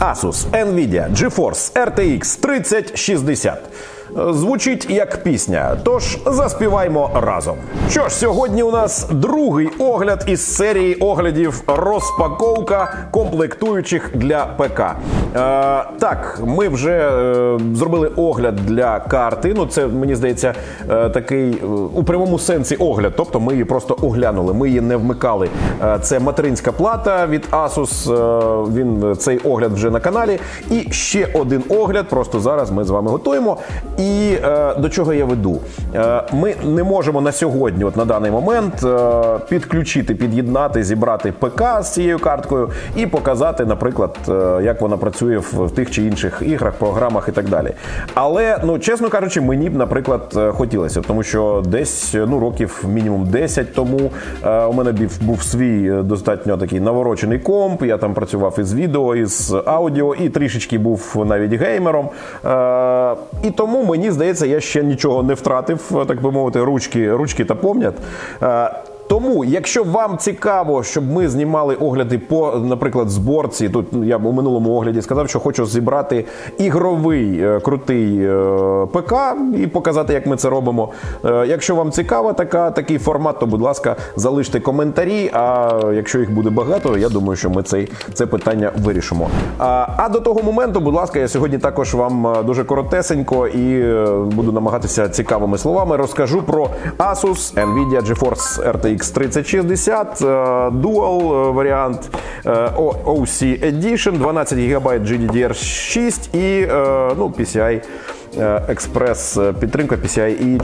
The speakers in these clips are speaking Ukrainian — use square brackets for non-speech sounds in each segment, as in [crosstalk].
Asus, Nvidia, GeForce RTX 3060. Звучить як пісня, тож заспіваймо разом. Що ж, сьогодні у нас другий огляд із серії оглядів розпаковка комплектуючих для ПК. Е, так, ми вже е, зробили огляд для карти. Ну, це мені здається е, такий е, у прямому сенсі огляд. Тобто ми її просто оглянули, ми її не вмикали. Е, це материнська плата від Asus. е, він цей огляд вже на каналі. І ще один огляд. Просто зараз ми з вами готуємо. І е, до чого я веду? Е, ми не можемо на сьогодні, от на даний момент, е, підключити, під'єднати, зібрати ПК з цією карткою і показати, наприклад, е, як вона працює в, в тих чи інших іграх, програмах і так далі. Але, ну чесно кажучи, мені б, наприклад, е, хотілося, тому що десь ну років мінімум 10 тому е, у мене був, був свій е, достатньо такий наворочений комп. Я там працював із відео, із аудіо, і трішечки був навіть геймером. Е, і тому мені здається, я ще нічого не втратив, так би мовити, ручки, ручки та помнять. Тому, якщо вам цікаво, щоб ми знімали огляди по, наприклад, зборці, тут ну, я у минулому огляді сказав, що хочу зібрати ігровий е, крутий е, ПК і показати, як ми це робимо. Е, якщо вам цікаво така, такий формат, то будь ласка, залиште коментарі. А якщо їх буде багато, я думаю, що ми цей, це питання вирішимо. А, а до того моменту, будь ласка, я сьогодні також вам дуже коротесенько і буду намагатися цікавими словами розкажу про Asus Nvidia GeForce RTX 3060 е, Dual е, варіант е, OC Edition, 12 ГБ GDDR6 і ну, PCI е, Express е, підтримка PCIe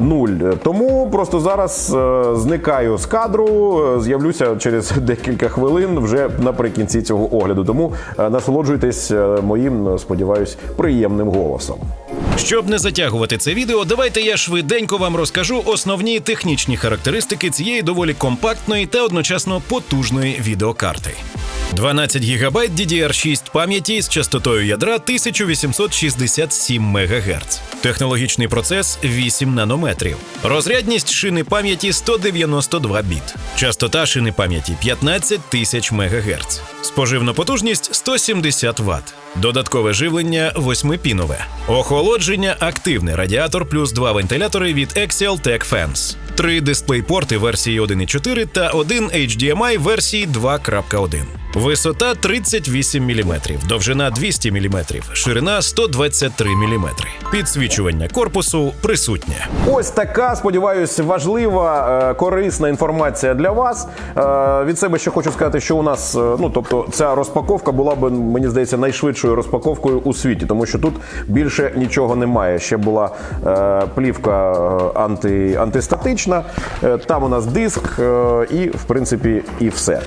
4.0. Тому просто зараз зникаю з кадру, з'явлюся через [laughs] декілька хвилин вже наприкінці цього огляду. Тому насолоджуйтесь моїм, сподіваюсь, приємним голосом. Щоб не затягувати це відео, давайте я швиденько вам розкажу основні технічні характеристики цієї доволі компактної та одночасно потужної відеокарти. 12 ГБ DDR6 пам'яті з частотою ядра 1867 МГц. Технологічний процес 8 нанометрів. Розрядність шини пам'яті 192 біт. Частота шини пам'яті 15 тисяч МГц. Споживна потужність 170 Вт. Додаткове живлення 8-пінове. Охолодження активне радіатор плюс два вентилятори від Axial Tech Fans. Три дисплей-порти версії 1.4 та один HDMI версії 2.1. Висота 38 мм, довжина 200 мм, ширина 123 мм. Підсвічування корпусу присутнє. Ось така, сподіваюся, важлива, е, корисна інформація для вас. Е, Від себе ще хочу сказати, що у нас, е, ну тобто, ця розпаковка була б, мені здається, найшвидшою розпаковкою у світі, тому що тут більше нічого немає. Ще була е, плівка е, анти, антистатична, е, там у нас диск, е, і в принципі і все.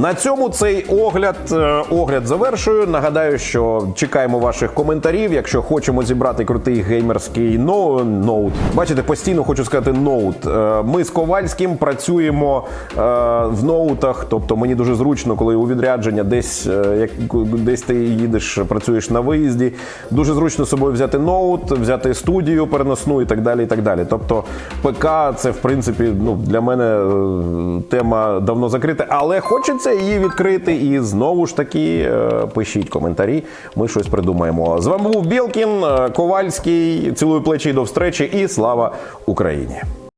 На цьому цей огляд, е, огляд завершую. Нагадаю, що чекаємо ваших коментарів. Якщо хочемо зібрати крутий геймерський ноут. Бачите, постійно хочу сказати ноут. Е, Ми з Ковальським працюємо е, в ноутах. Тобто мені дуже зручно, коли у відрядження десь, як десь ти їдеш, працюєш на виїзді. Дуже зручно собою взяти ноут, взяти студію переносну і так далі. І так далі. Тобто, ПК це в принципі ну для мене тема давно закрита, але хочеться її відкрити. І знову ж таки е, пишіть коментарі. Ми щось придумаємо. З вами був Білкін, е, Ковальський. Цілую плечі до встречі і слава Україні.